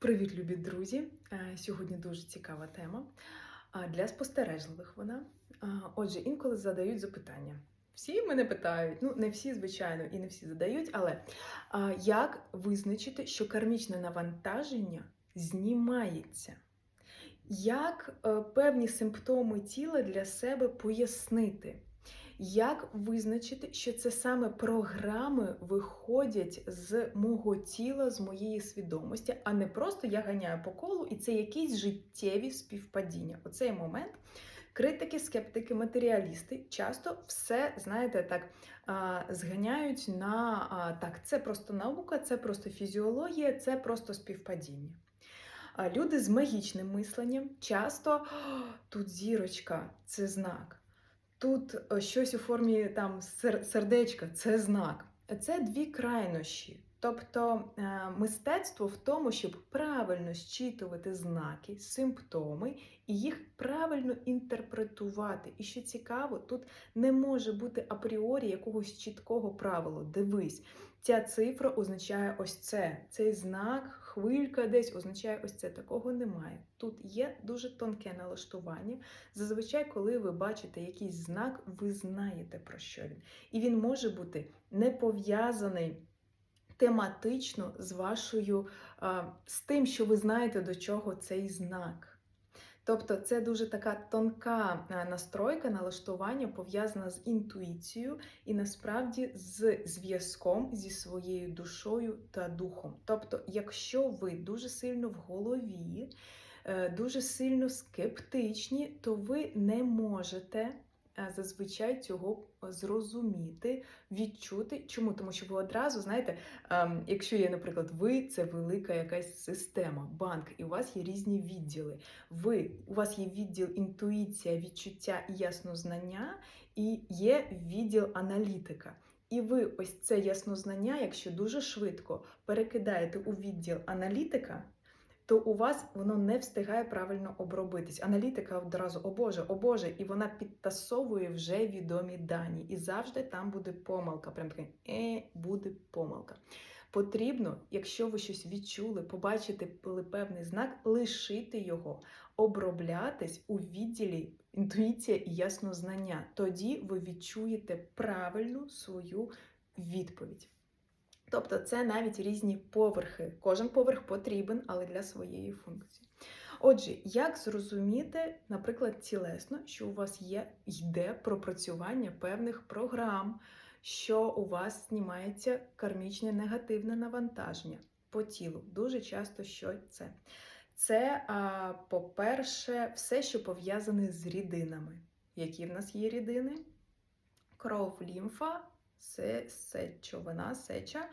Привіт, любі друзі! Е, Сьогодні дуже цікава тема. Для спостережливих вона. Отже, інколи задають запитання. Всі мене питають, ну не всі, звичайно, і не всі задають, але як визначити, що кармічне навантаження знімається? Як е, певні симптоми тіла для себе пояснити? Як визначити, що це саме програми виходять з мого тіла, з моєї свідомості, а не просто я ганяю по колу, і це якісь життєві співпадіння. Оцей момент. Критики, скептики, матеріалісти часто все, знаєте, так зганяють на так, це просто наука, це просто фізіологія, це просто співпадіння. А люди з магічним мисленням часто тут зірочка, це знак. Тут е, щось у формі там сердечка це знак. Це дві крайнощі. Тобто е, мистецтво в тому, щоб правильно щитувати знаки, симптоми і їх правильно інтерпретувати. І що цікаво, тут не може бути апріорі якогось чіткого правила. Дивись, ця цифра означає ось це. Цей знак, хвилька десь означає ось це. Такого немає. Тут є дуже тонке налаштування. Зазвичай, коли ви бачите якийсь знак, ви знаєте про що він. І він може бути не пов'язаний тематично з вашою, з тим, що ви знаєте, до чого цей знак. Тобто це дуже така тонка настройка, налаштування пов'язана з інтуїцією і насправді з зв'язком зі своєю душою та духом. Тобто, якщо ви дуже сильно в голові, е, дуже сильно скептичні, то ви не можете е, зазвичай цього зрозуміти, відчути. Чому? Тому що ви одразу знаєте, ем, якщо є, наприклад, ви це велика якась система, банк, і у вас є різні відділи. Ви у вас є відділ інтуїція, відчуття і яснознання, і є відділ аналітика. І ви ось це яснознання, якщо дуже швидко перекидаєте у відділ аналітика, то у вас воно не встигає правильно обробитись. Аналітика одразу, о Боже, о Боже, і вона підтасовує вже відомі дані. І завжди там буде помилка. Прям таке, е, буде помилка. Потрібно, якщо ви щось відчули, побачите певний знак, лишити його, оброблятись у відділі інтуїція і яснознання. Тоді ви відчуєте правильну свою відповідь. Тобто це навіть різні поверхи. Кожен поверх потрібен, але для своєї функції. Отже, як зрозуміти, наприклад, тілесно, що у вас є, йде пропрацювання певних програм, що у вас знімається кармічне негативне навантаження по тілу. Дуже часто що це? Це, по-перше, все, що пов'язане з рідинами. Які в нас є рідини? Кров, лімфа, сечовина, сеча.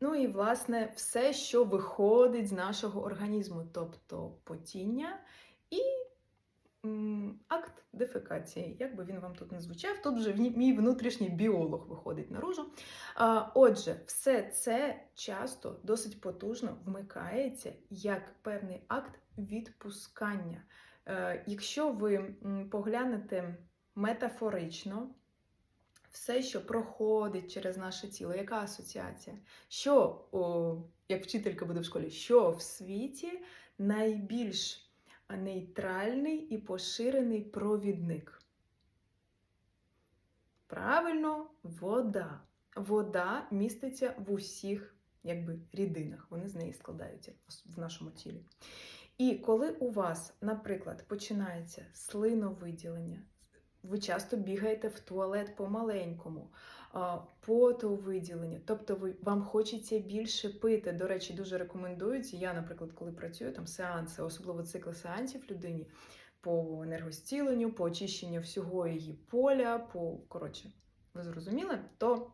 Ну і, власне, все, що виходить з нашого організму, тобто потіння і акт дефекації. Як би він вам тут не звучав, тут вже мій внутрішній біолог виходить наружу. Отже, все це часто досить потужно вмикається як певний акт відпускання. Е, Якщо ви поглянете метафорично, все, що проходить через наше тіло, яка асоціація? Що, о, як вчителька буде в школі, що в світі найбільш нейтральний і поширений провідник? Правильно, вода. Вода міститься в усіх якби, рідинах, вони з неї складаються в нашому тілі. І коли у вас, наприклад, починається слиновиділення, ви часто бігаєте в туалет по-маленькому, потовиділення, тобто ви, вам хочеться більше пити. До речі, дуже рекомендують. Я, наприклад, коли працюю там сеанси, особливо цикли сеансів людині по енергостіленню, по очищенню всього її поля, по коротше, ви зрозуміли, то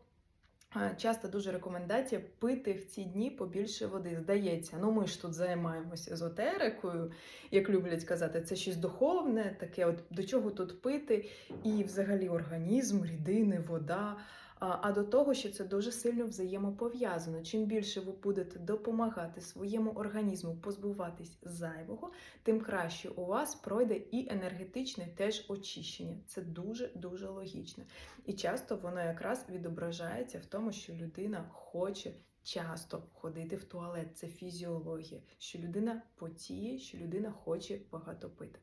часто дуже рекомендація пити в ці дні побільше води. Здається, ну ми ж тут займаємося езотерикою, як люблять казати, це щось духовне, таке, от до чого тут пити, і взагалі організм, рідини, вода. А до того, що це дуже сильно взаємопов'язано. Чим більше ви будете допомагати своєму організму позбуватись зайвого, тим краще у вас пройде і енергетичне теж очищення. Це дуже дуже логічно. І часто воно якраз відображається в тому, що людина хоче часто ходити в туалет. Це фізіологія, що людина потіє, що людина хоче багато пити.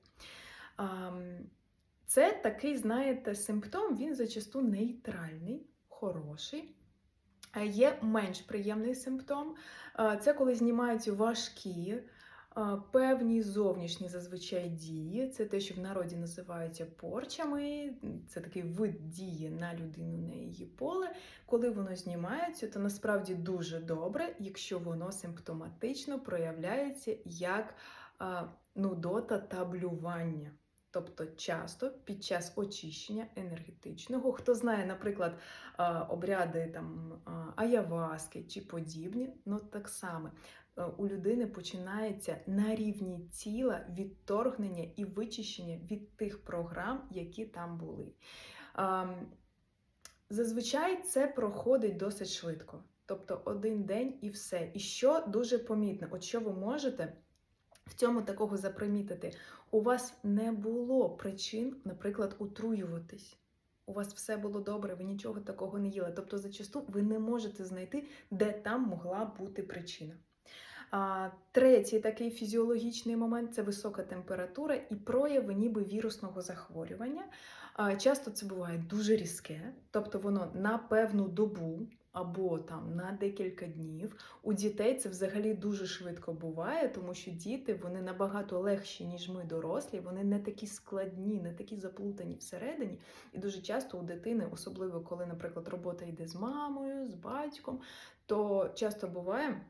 Це такий, знаєте, симптом, він зачасту нейтральний, хороший. Е, Є менш приємний симптом. Е, Це коли знімаються важкі, е, певні зовнішні зазвичай дії. Це те, що в народі називається порчами. Це такий вид дії на людину, на її поле. Коли воно знімається, то насправді дуже добре, якщо воно симптоматично проявляється як нудота та блювання. Тобто часто під час очищення енергетичного, хто знає, наприклад, обряди там аяваски чи подібні, ну так само е, у людини починається на рівні тіла відторгнення і вичищення від тих програм, які там були. Зазвичай це проходить досить швидко, тобто один день і все. І що дуже помітно, от що ви можете в цьому такого запримітити, у вас не було причин, наприклад, утруюватись. У вас все було добре, ви нічого такого не їли. Тобто, зачасту ви не можете знайти, де там могла бути причина. А, третій такий фізіологічний момент це висока температура і прояви ніби вірусного захворювання. А, часто це буває дуже різке, тобто воно на певну добу або там на декілька днів. У дітей це взагалі дуже швидко буває, тому що діти вони набагато легші, ніж ми дорослі, вони не такі складні, не такі заплутані всередині. І дуже часто у дитини, особливо коли, наприклад, робота йде з мамою, з батьком, то часто буває.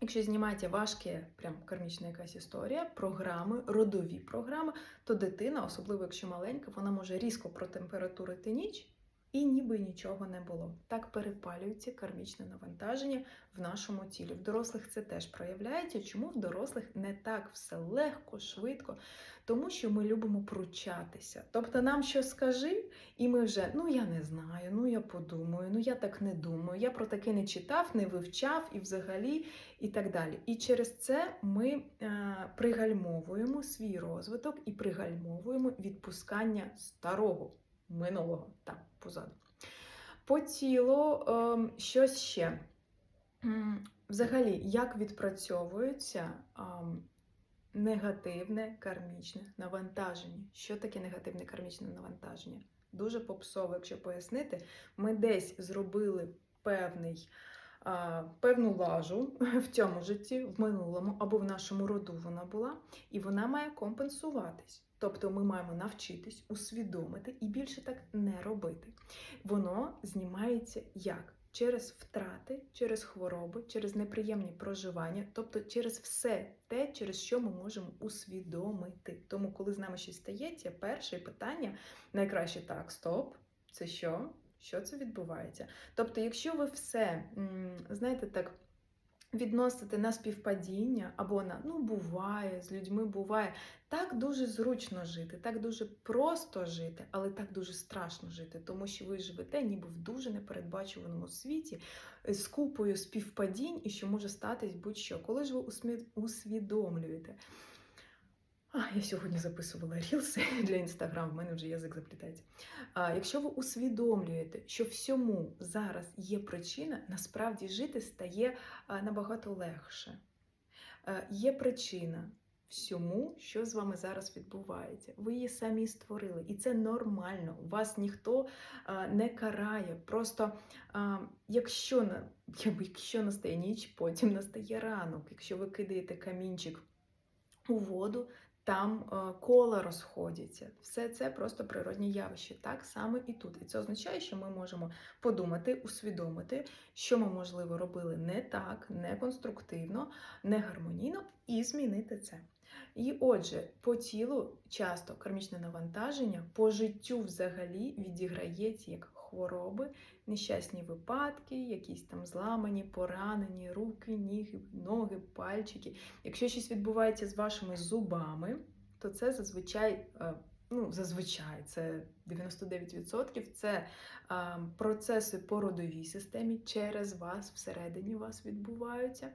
Якщо знімається важке, прям кармічна якась історія, програми, родові програми, то дитина, особливо якщо маленька, вона може різко протемпературити ніч і ніби нічого не було. Так перепалюється кармічне навантаження в нашому тілі. В дорослих це теж проявляється. Чому в дорослих не так все легко, швидко? Тому що ми любимо пручатися. Тобто нам що скажи, і ми вже ну я не знаю, ну я подумаю, ну я так не думаю, я про таке не читав, не вивчав і взагалі, і так далі. І через це ми е, пригальмовуємо свій розвиток і пригальмовуємо відпускання старого минулого так, позаду. По тілу е, щось ще. Взагалі, як відпрацьовується е, негативне кармічне навантаження? Що таке негативне кармічне навантаження? Дуже попсово, якщо пояснити, ми десь зробили певний, певну лажу в цьому житті, в минулому або в нашому роду вона була, і вона має компенсуватись. Тобто ми маємо навчитись, усвідомити і більше так не робити. Воно знімається як? Через втрати, через хвороби, через неприємні проживання, тобто через все те, через що ми можемо усвідомити. Тому, коли з нами щось стається, перше питання найкраще так, стоп, це що? Що це відбувається? Тобто, якщо ви все, знаєте, так відносите на співпадіння або на ну буває, з людьми буває, так дуже зручно жити, так дуже просто жити, але так дуже страшно жити, тому що ви живете ніби в дуже непередбачуваному світі е, з купою співпадінь і що може статись будь-що. Коли ж ви усвідомлюєте. А, я сьогодні записувала рілси для інстаграм, в мене вже язик заплітається. А, якщо ви усвідомлюєте, що всьому зараз є причина, насправді жити стає набагато легше. Е, Є причина всьому, що з вами зараз відбувається. Ви її самі створили, і це нормально. Вас ніхто не карає. Просто якщо якщо настає ніч, потім настає ранок. Якщо ви кидаєте камінчик у воду, там е, кола розходяться. Все це просто природні явища. Так само і тут. І це означає, що ми можемо подумати, усвідомити, що ми, можливо, робили не так, не конструктивно, не гармонійно, і змінити це. І отже, по тілу часто кармічне навантаження по життю взагалі відіграється як хвороби, нещасні випадки, якісь там зламані, поранені руки, ніги, ноги, пальчики. Якщо щось відбувається з вашими зубами, то це зазвичай, е, ну, зазвичай, це 99%, це е, процеси по родовій системі через вас, всередині вас відбуваються.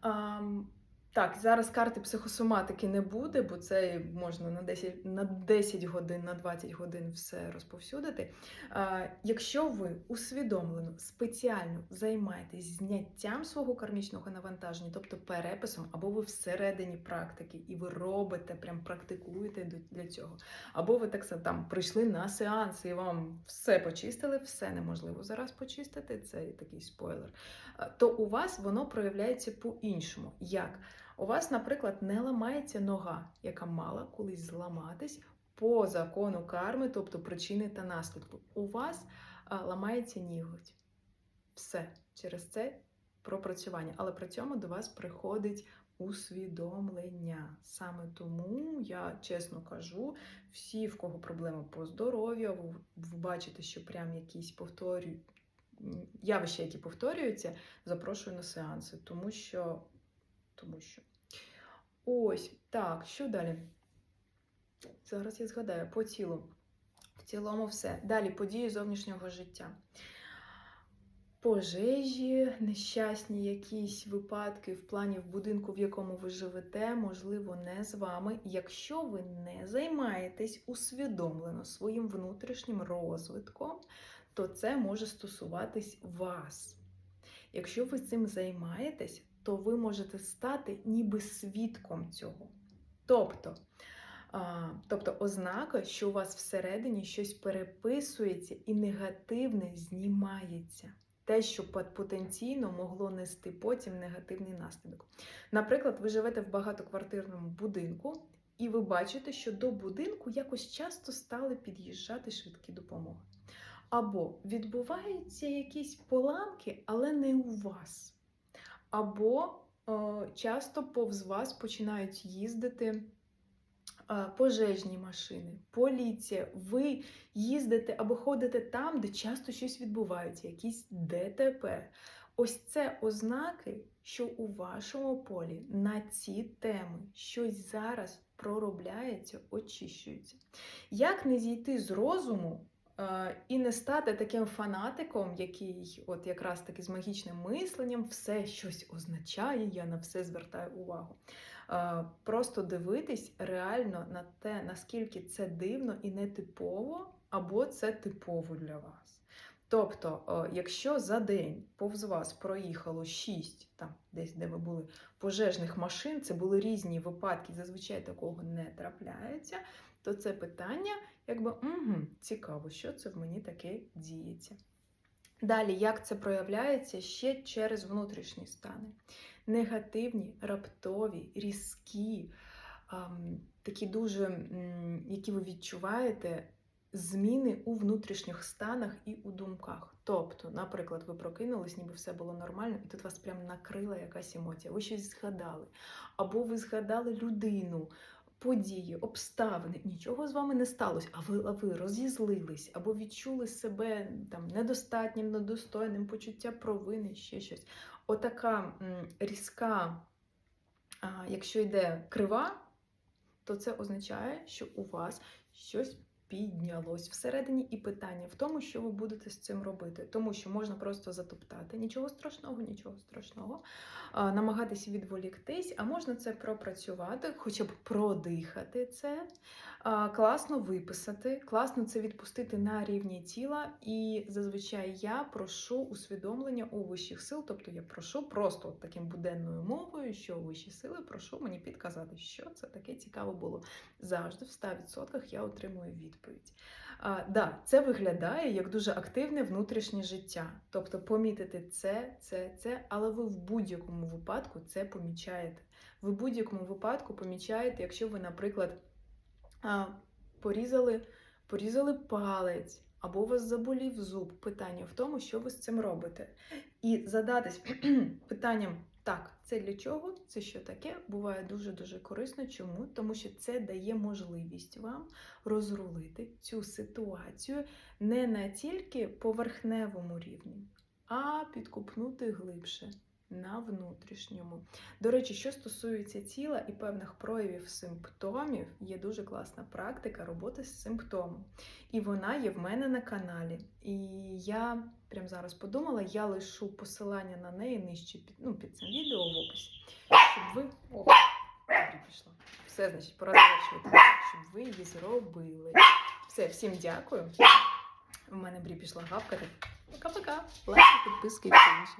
Ам, Так, зараз карти психосоматики не буде, бо це можна на 10, на 10 годин, на 20 годин все розповсюдити. А, якщо ви усвідомлено, спеціально займаєтесь зняттям свого кармічного навантаження, тобто переписом, або ви всередині практики, і ви робите, прям практикуєте для цього, або ви так там прийшли на сеанс і вам все почистили, все неможливо зараз почистити, це такий спойлер, то у вас воно проявляється по-іншому. Як? У вас, наприклад, не ламається нога, яка мала колись зламатись по закону карми, тобто причини та наслідку. У вас а, ламається ніготь. Все через це пропрацювання. Але при цьому до вас приходить усвідомлення. Саме тому я чесно кажу, всі, в кого проблеми по здоров'ю, ви бачите, що прям якісь повторюють явища, які повторюються, запрошую на сеанси, тому що. Тому що. Ось, так, що далі? Зараз я згадаю по тілу. В цілому все. Далі події зовнішнього життя. Пожежі, нещасні якісь випадки в плані в будинку, в якому ви живете, можливо, не з вами. Якщо ви не займаєтесь усвідомлено своїм внутрішнім розвитком, то це може стосуватись вас. Якщо ви цим займаєтесь, то ви можете стати ніби свідком цього. Тобто, а, тобто ознака, що у вас всередині щось переписується і негативне знімається. Те, що потенційно могло нести потім негативний наслідок. Наприклад, ви живете в багатоквартирному будинку, і ви бачите, що до будинку якось часто стали під'їжджати швидкі допомоги. Або відбуваються якісь поламки, але не у вас. Або е, часто повз вас починають їздити е, пожежні машини, поліція. Ви їздите або ходите там, де часто щось відбувається, якісь ДТП. Ось це ознаки, що у вашому полі на ці теми щось зараз проробляється, очищується. Як не зійти з розуму і не стати таким фанатиком, який, от якраз таки з магічним мисленням, все щось означає, я на все звертаю увагу. Е, Просто дивитись реально на те, наскільки це дивно і нетипово, або це типово для вас. Тобто, е, якщо за день повз вас проїхало 6, там десь де ви були, пожежних машин, це були різні випадки, зазвичай такого не трапляється, то це питання, якби угу, цікаво, що це в мені таке діється. Далі, як це проявляється ще через внутрішні стани. Негативні, раптові, різкі, такі дуже, які ви відчуваєте, зміни у внутрішніх станах і у думках. Тобто, наприклад, ви прокинулись, ніби все було нормально, і тут вас прям накрила якась емоція, ви щось згадали, або ви згадали людину. Події, обставини, нічого з вами не сталося, а ви, а ви розізлились, або відчули себе там недостатнім, недостойним, почуття провини, ще щось. Отака м, різка, а, якщо йде крива, то це означає, що у вас щось піднялось всередині, і питання в тому, що ви будете з цим робити. Тому що можна просто затоптати нічого страшного, нічого страшного, намагатися відволіктись, а можна це пропрацювати, хоча б продихати це, класно виписати, класно це відпустити на рівні тіла. І зазвичай я прошу усвідомлення у вищих сил, тобто я прошу просто таким буденною мовою, що вищі сили, прошу мені підказати, що це таке цікаво було. Завжди в 100% я отримую відповідь. А, да, це виглядає як дуже активне внутрішнє життя. Тобто помітити це, це, це, але ви в будь-якому випадку це помічаєте. Ви в будь-якому випадку помічаєте, якщо ви, наприклад, а, порізали, порізали палець, або у вас заболів зуб. Питання в тому, що ви з цим робите. І задатись питанням. Так, це для чого? Це що таке? Буває дуже-дуже корисно. Чому? Тому що це дає можливість вам розрулити цю ситуацію не на тільки поверхневому рівні, а підкупнути глибше на внутрішньому. До речі, що стосується тіла і певних проявів симптомів, є дуже класна практика роботи з симптомом. І вона є в мене на каналі. І я прямо зараз подумала, я лишу посилання на неї нижче під, ну, під цим відео в описі, щоб ви. О, пішла. Все, значить, пора завершувати, щоб ви її зробили. Все, всім дякую. У мене Брі пішла гавкати. Пока-пока. Лайки, підписки і все інше.